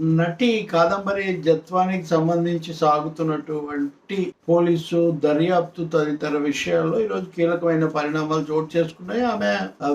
నటి కాదంబరి జత్వానికి సంబంధించి సాగుతున్నటువంటి పోలీసు దర్యాప్తు తదితర విషయాల్లో ఈరోజు కీలకమైన పరిణామాలు చోటు చేసుకున్నాయి. ఆమె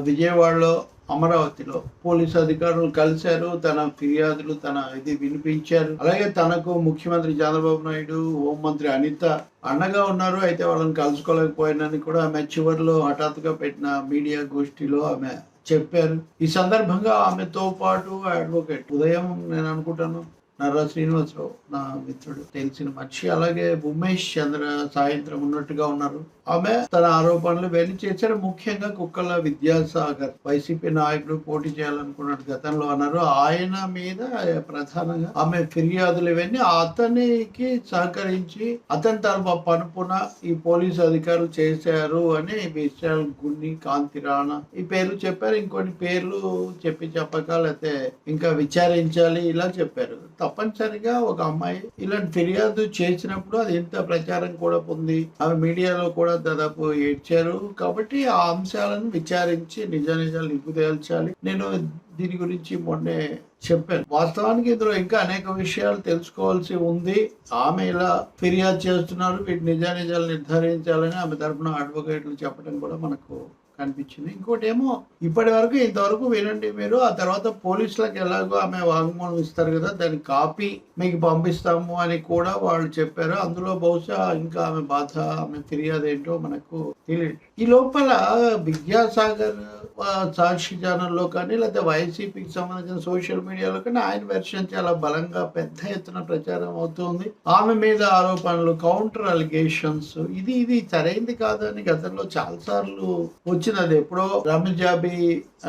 విజయవాడలో అమరావతిలో పోలీసు అధికారులు కలిశారు. తన ఫిర్యాదులు తన ఇది వినిపించారు. అలాగే తనకు ముఖ్యమంత్రి చంద్రబాబు నాయుడు హోంమంత్రి అనిత అండగా ఉన్నారు. అయితే వాళ్ళని కలుసుకోలేకపోయినని కూడా ఆమె చివరిలో హఠాత్తుగా పెట్టిన మీడియా గోష్ఠిలో ఆమె చెప్పారు. ఈ సందర్భంగా ఆమెతో పాటు అడ్వకేట్ ఉదయం నేను అనుకుంటాను నర్రా శ్రీనివాసరావు నా మిత్రుడు తెలిసిన మనిషి. అలాగే ఉమేష్ చంద్ర సాయంత్రం ఉన్నట్టుగా ఉన్నారు. ఆమె తన ఆరోపణలు వెళ్ళి చేశారు. ముఖ్యంగా కుక్కల విద్యాసాగర్ వైసీపీ నాయకుడు పోటీ చేయాలనుకున్నాడు గతంలో అన్నారు. ఆయన మీద ప్రధానంగా ఆమె ఫిర్యాదులు ఇవన్నీ అతనికి సహకరించి అతని తరపు పనుపున ఈ పోలీసు అధికారులు చేశారు అని విశాల్ గున్ని కాంతి రాణా ఈ పేర్లు చెప్పారు. ఇంకొన్ని పేర్లు చెప్పి చెప్పక లేకపోతే ఇంకా విచారించాలి ఇలా చెప్పారు. తప్పనిసరిగా ఒక అమ్మాయి ఇలాంటి ఫిర్యాదు చేసినప్పుడు అది ఎంత ప్రచారం కూడా పొంది ఆమె మీడియాలో కూడా దాదాపు ఏడ్చారు. కాబట్టి ఆ అంశాలను విచారించి నిజ నిజాలు నిగ్గు తేల్చాలి. నేను దీని గురించి మొన్నే చెప్పాను. వాస్తవానికి ఇందులో ఇంకా అనేక విషయాలు తెలుసుకోవాల్సి ఉంది. ఆమె ఇలా ఫిర్యాదు చేస్తున్నారు. వీటి నిజ నిజాలు నిర్ధారించాలని ఆమె తరపున అడ్వకేట్లు చెప్పడం కూడా మనకు కనిపించింది. ఇంకోటి ఏమో ఇప్పటి వరకు ఇంతవరకు వినండి మీరు. ఆ తర్వాత పోలీసులకు ఎలాగో ఆమె వాంగ్మూలం ఇస్తారు కదా దాని కాపీ మీకు పంపిస్తాము అని కూడా వాళ్ళు చెప్పారు. అందులో బహుశా ఇంకా ఆమె బాధ ఆమె ఫిర్యాదు ఏంటో మనకు ఈ లోపల విద్యాసాగర్ సాక్షి ఛానల్లో కానీ లేకపోతే వైసీపీకి సంబంధించిన సోషల్ మీడియాలో కానీ ఆయన వెర్షన్ చాలా బలంగా పెద్ద ఎత్తున ప్రచారం అవుతుంది. ఆమె మీద ఆరోపణలు కౌంటర్ అలిగేషన్స్ ఇది ఇది సరైంది కాదని గతంలో చాలా సార్లు వచ్చింది అది ఎప్పుడో రమజాబీ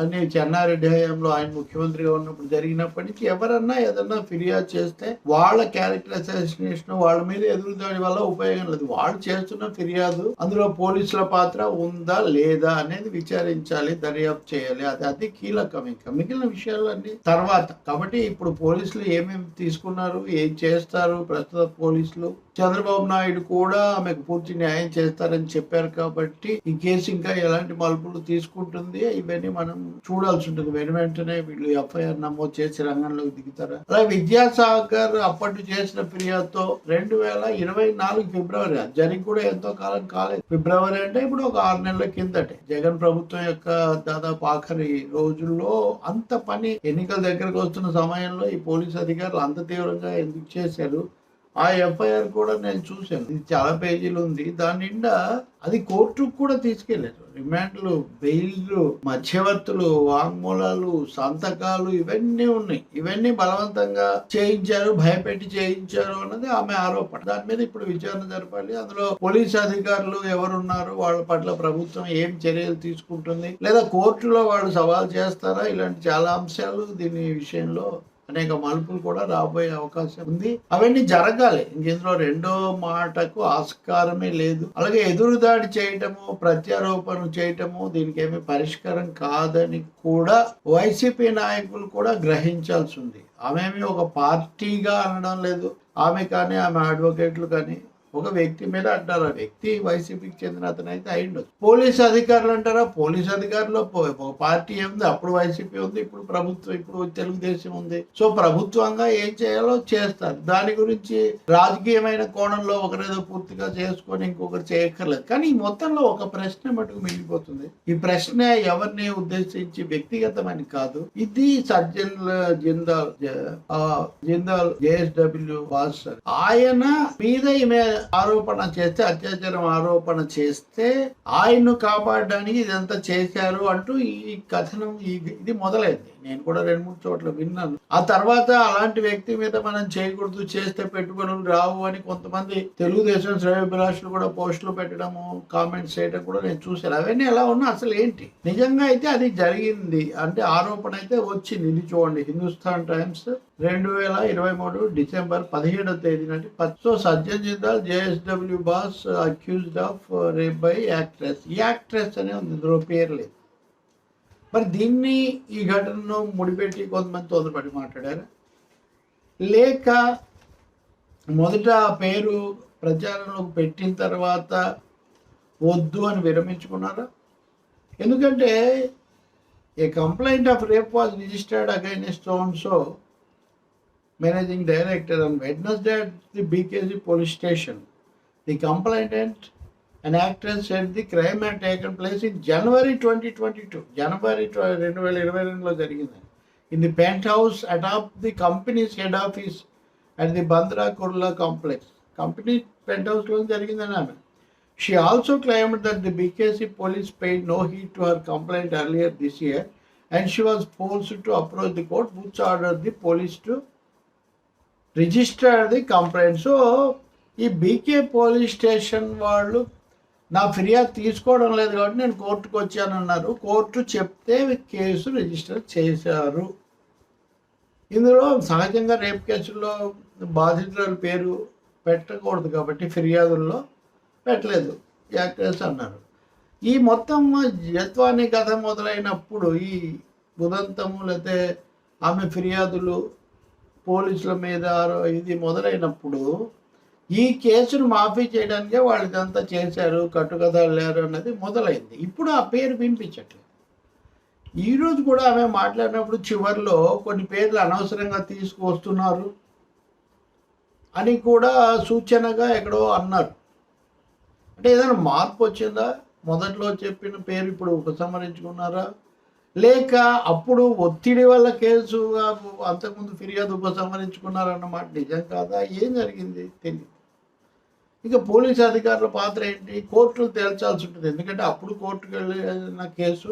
అని చెన్నారెడ్డి హయాంలో ఆయన ముఖ్యమంత్రిగా ఉన్నప్పుడు జరిగినప్పటి నుంచి ఎవరన్నా ఏదన్నా ఫిర్యాదు చేస్తే వాళ్ళ క్యారెక్టర్ అసాసినేషన్ వాళ్ళ మీద ఎదురుదాడి వల్ల ఉపయోగం లేదు. వాళ్ళు చేస్తున్న ఫిర్యాదు అందులో పోలీసుల పాత్ర ఉందా లేదా అనేది విచారించాలి దర్యాప్తు చేయాలి. అది అది కీలకం ఇంకా. మిగిలిన విషయాలన్నీ తర్వాత. కాబట్టి ఇప్పుడు పోలీసులు ఏమేమి తీసుకున్నారు ఏం చేస్తారు ప్రస్తుత పోలీసులు? చంద్రబాబు నాయుడు కూడా ఆమెకు పూర్తి న్యాయం చేస్తారని చెప్పారు కాబట్టి ఈ కేసు ఇంకా ఎలాంటి మలుపులు తీసుకుంటుంది ఇవన్నీ మనం చూడాల్సి ఉంటుంది. వెను వెంటనే వీళ్ళు ఎఫ్ఐఆర్ నమోదు చేసి రంగంలోకి దిగుతారా? అలా విద్యాసాగర్ అప్పటి చేసిన ఫిర్యాదుతో రెండు వేల ఇరవై నాలుగు ఫిబ్రవరి జరిగి కూడా ఎంతో కాలం కాలేదు. ఫిబ్రవరి అంటే ఇప్పుడు ఒక ఆరు నెలల కిందటే. జగన్ ప్రభుత్వం యొక్క దాదాపు ఆఖరి రోజుల్లో అంత పని ఎన్నికల దగ్గరకు వస్తున్న సమయంలో ఈ పోలీస్ అధికారులు అంత తీవ్రంగా ఎందుకు చేశారు? ఆ ఎఫ్ఐఆర్ కూడా నేను చూశాను. ఇది చాలా పేజీలు ఉంది. దాని నిండా అది కోర్టుకు కూడా తీసుకెళ్ళారు రిమాండ్లు బెయిల్లు మధ్యవర్తులు వాంగ్మూలాలు సంతకాలు ఇవన్నీ ఉన్నాయి. ఇవన్నీ బలవంతంగా చేయించారు భయపెట్టి చేయించారు అన్నది ఆమె ఆరోపణ. దాని మీద ఇప్పుడు విచారణ జరపాలి. అందులో పోలీస్ అధికారులు ఎవరున్నారు వాళ్ళ పట్ల ప్రభుత్వం ఏం చర్యలు తీసుకుంటుంది లేదా కోర్టులో వాళ్ళు సవాల్ చేస్తారా? ఇలాంటి చాలా అంశాలు దీని విషయంలో అనేక మలుపులు కూడా రాబోయే అవకాశం ఉంది. అవన్నీ జరగాలి. ఇందులో రెండో మాటకు ఆస్కారమే లేదు. అలాగే ఎదురుదాడి చేయటము ప్రత్యారోపణ చేయటము దీనికి ఏమీ పరిష్కారం కాదని కూడా వైసీపీ నాయకులు కూడా గ్రహించాల్సి ఉంది. ఆమెమి ఒక పార్టీగా అనడం లేదు. ఆమె కానీ ఆమె అడ్వకేట్లు కానీ ఒక వ్యక్తి మీద అంటారు. ఆ వ్యక్తి వైసీపీకి చెందిన అతను అయితే అయిండొచ్చు పోలీస్ అధికారులు అంటారా? పోలీస్ అధికారులు ఒక పార్టీ ఉంది అప్పుడు వైసీపీ ఉంది ఇప్పుడు ప్రభుత్వం ఇప్పుడు తెలుగుదేశం ఉంది. సో ప్రభుత్వంగా ఏం చేయాలో చేస్తారు. దాని గురించి రాజకీయమైన కోణంలో ఒకరేదో పూర్తిగా చేసుకొని ఇంకొకరు చేయక్కర్లేదు. కానీ ఈ మొత్తంలో ఒక ప్రశ్న మటుకు మిగిలిపోతుంది. ఈ ప్రశ్న ఎవరిని ఉద్దేశించి వ్యక్తిగతమని కాదు. ఇది సజ్జన్ జిందాల్ ఆ, జిందాల్ జేఎస్డబ్ల్యూ వాసర్ ఆయన మీద ఈమె ఆరోపణ చేస్తే అత్యాచారం ఆరోపణ చేస్తే ఆయన్ను కాపాడడానికి ఇదంతా చేశారు అంటూ ఈ కథనం ఇది మొదలైంది. నేను కూడా రెండు మూడు చోట్ల విన్నాను. ఆ తర్వాత అలాంటి వ్యక్తి మీద మనం చేయకూడదు చేస్తే పెట్టుబడులు రావు అని కొంతమంది తెలుగుదేశం శ్రేయభిలాషులు కూడా పోస్టులు పెట్టడము కామెంట్స్ చేయడం కూడా నేను చూశాను. అవన్నీ ఎలా ఉన్నా అసలు ఏంటి? నిజంగా అయితే అది జరిగింది. అంటే ఆరోపణ అయితే వచ్చింది. ఇది చూడండి హిందుస్థాన్ టైమ్స్ రెండు వేల ఇరవై మూడు డిసెంబర్ పదిహేడవ తేదీ నాటి so Sajjan Jindal JSW boss accused of rape by actress. Actress అనే ఉంది ఇందులో పేరు లేదు. మరి దీన్ని ఈ ఘటనను ముడిపెట్టి కొంతమంది తొందరపడి మాట్లాడారు? లేక మొదట ఆ పేరు ప్రచారంలోకి పెట్టిన తర్వాత వద్దు అని విరమించుకున్నారా? ఎందుకంటే a complaint of rape was registered against so managing director on Wednesday at the BKC police station. The complainant, an actress, said the crime had taken place in January 2022. January 2022 in the penthouse atop the company's head office at the Bandra Kurla complex. Company penthouse She also claimed that the BKC police paid no heed to her complaint earlier this year and she was forced to approach the court which ordered the police to registered register the complaint so ఈ BK police station వాళ్ళు నా ఫిర్యాదు తీసుకోవడం లేదు కాబట్టి నేను కోర్టుకు వచ్చానన్నారు కోర్టు చెప్తే కేసు రిజిస్టర్ చేశారు. ఇందులో సహజంగా రేప్ కేసుల్లో బాధితుల పేరు పెట్టకూడదు కాబట్టి ఫిర్యాదుల్లో పెట్టలేదు. యాక్టర్స్ అన్నారు. ఈ మొత్తం జత్వాని కథ మొదలైనప్పుడు ఈ ఉదంతము లేకపోతే ఆమె ఫిర్యాదులు పోలీసుల మీద ఇది మొదలైనప్పుడు ఈ కేసును మాఫీ చేయడానికే వాళ్ళు ఇదంతా చేశారు కట్టుకథలేరు అన్నది మొదలైంది. ఇప్పుడు ఆ పేరు వినిపించట్లేదు. ఈరోజు కూడా ఆమె మాట్లాడినప్పుడు చివరిలో కొన్ని పేర్లు అనవసరంగా తీసుకువస్తున్నారు అని కూడా సూచనగా ఎక్కడో అన్నారు. అంటే ఏదైనా మార్పు వచ్చిందా? మొదట్లో చెప్పిన పేరు ఇప్పుడు ఉపసంహరించుకున్నారా? లేక అప్పుడు ఒత్తిడి వల్ల కేసు అంతకుముందు ఫిర్యాదు ఉపసంహరించుకున్నారన్నమాట. నిజం కాదా? ఏం జరిగింది? తెలియదు ఇక పోలీస్ అధికారుల పాత్ర ఏంటి? కోర్టులు తేల్చాల్సి ఉంటుంది. ఎందుకంటే అప్పుడు కోర్టుకు వెళ్ళిన కేసు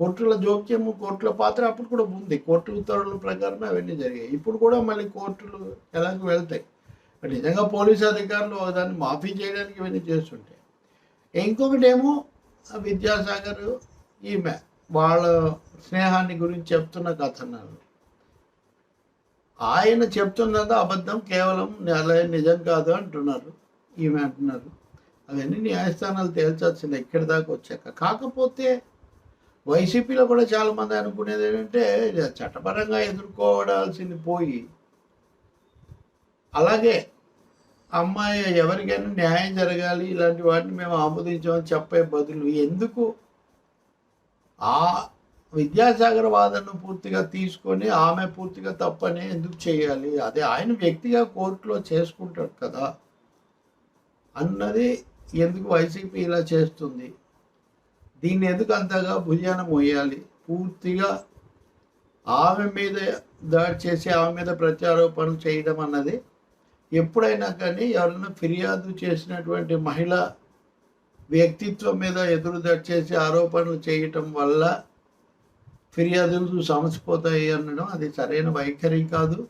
కోర్టుల జోక్యము కోర్టుల పాత్ర అప్పుడు కూడా ఉంది. కోర్టు ఉత్తర్వుల ప్రకారమే అవన్నీ జరిగాయి. ఇప్పుడు కూడా మళ్ళీ కోర్టులు ఎలాగో వెళ్తాయి. నిజంగా పోలీస్ అధికారులు దాన్ని మాఫీ చేయడానికి ఇవన్నీ చేస్తుంటాయి ఇంకొకటేమో విద్యాసాగర్ ఈమె. వాళ్ళ స్నేహాన్ని గురించి చెప్తున్న కథనాలు. ఆయన చెప్తున్నది అబద్ధం కేవలం అలా నిజం కాదు అంటున్నారు. ఈమె అంటున్నారు. అవన్నీ న్యాయస్థానాలు తేల్చాల్సింది ఇక్కడి దాకా వచ్చాక. కాకపోతే వైసీపీలో కూడా చాలా మంది అనుకునేది ఏంటంటే చట్టపరంగా ఎదుర్కోవడాల్సింది పోయి అలాగే అమ్మాయి ఎవరికైనా న్యాయం జరగాలి ఇలాంటి వాటిని మేము ఆమోదించామని చెప్పే బదులు ఎందుకు ఆ విద్యాసాగర్ వాదనను పూర్తిగా తీసుకొని ఆమె పూర్తిగా తప్పని ఎందుకు చేయాలి? అదే ఆయన వ్యక్తిగా కోర్టులో చేసుకుంటాడు కదా అన్నది ఎందుకు వైసీపీ ఇలా చేస్తుంది? దీన్ని ఎందుకు అంతగా భుజాన మోయాలి? పూర్తిగా ఆమె మీద దాడి చేసి ఆమె మీద ప్రత్యారోపణలు చేయడం అన్నది ఎప్పుడైనా కానీ ఎవరైనా ఫిర్యాదు చేసినటువంటి మహిళ వ్యక్తిత్వం మీద ఎదురు దచ్చేసి చేసి ఆరోపణలు చేయటం వల్ల ఫిర్యాదులు సమసిపోతాయి అనడం అది సరైన వైఖరి కాదు.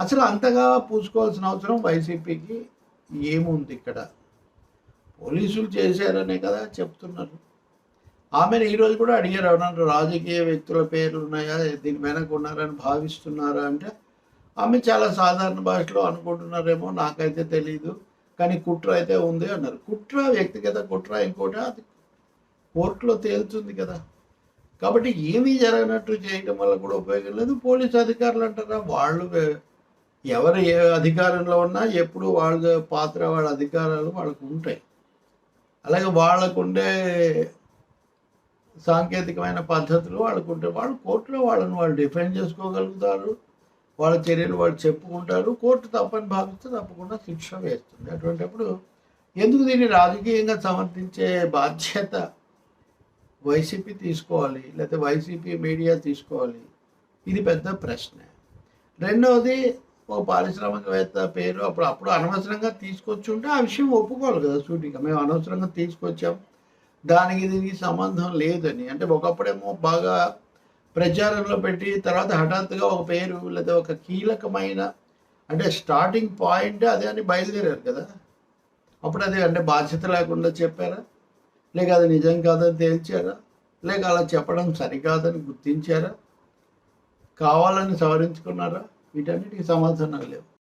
అసలు అంతగా పూసుకోవాల్సిన అవసరం వైసీపీకి ఏముంది ఇక్కడ? పోలీసులు చేశారనే కదా చెప్తున్నారు. ఆమెను ఈరోజు కూడా అడిగారు ఎవరన్నా రాజకీయ వ్యక్తుల పేర్లు ఉన్నాయా? దీని వెనక ఉన్నారని భావిస్తున్నారా అంటే ఆమె చాలా సాధారణ భాషలో అనుకుంటున్నారేమో నాకైతే తెలియదు కానీ కుట్ర అయితే ఉంది అన్నారు. కుట్ర వ్యక్తిగత కుట్ర ఇంకోటి అది కోర్టులో తేలుతుంది కదా. కాబట్టి ఏమీ జరగనట్టు చేయడం వల్ల కూడా ఉపయోగం లేదు. పోలీస్ అధికారులు అంటారా? వాళ్ళు ఎవరు ఏ అధికారంలో ఉన్నా ఎప్పుడు వాళ్ళ పాత్ర వాళ్ళ అధికారాలు వాళ్ళకు ఉంటాయి. అలాగే వాళ్ళకు ఉండే సాంకేతికమైన పద్ధతులు వాళ్ళకు ఉంటాయి వాళ్ళు కోర్టులో వాళ్ళని వాళ్ళు డిఫెండ్ చేసుకోగలుగుతారు. వాళ్ళ చర్యలు వాళ్ళు చెప్పుకుంటారు. కోర్టు తప్పని భావిస్తే తప్పకుండా శిక్ష వేస్తుంది. అటువంటిప్పుడు ఎందుకు దీన్ని రాజకీయంగా సమర్థించే బాధ్యత వైసీపీ తీసుకోవాలి లేకపోతే వైసీపీ మీడియా తీసుకోవాలి? ఇది పెద్ద ప్రశ్న. రెండవది ఓ పారిశ్రామికవేత్త పేరు అప్పుడు అప్పుడు అనవసరంగా తీసుకొచ్చి ఉంటే ఆ విషయం ఒప్పుకోవాలి కదా షూటింగ్గా మేము అనవసరంగా తీసుకొచ్చాం. దానికి దీనికి సంబంధం లేదని. అంటే ఒకప్పుడేమో బాగా ప్రచారంలో పెట్టి తర్వాత హఠాత్తుగా ఒక పేరు లేదా ఒక కీలకమైన అంటే స్టార్టింగ్ పాయింట్ అదే అని బయలుదేరారు కదా. అప్పుడు అది అంటే బాధ్యత లేకుండా చెప్పారా? లేక అది నిజం కాదని తేల్చారా? లేక అలా చెప్పడం సరికాదని గుర్తించారా? కావాలని సవరించుకున్నారా? వీటన్నిటికీ సమాధానాలు లేవు.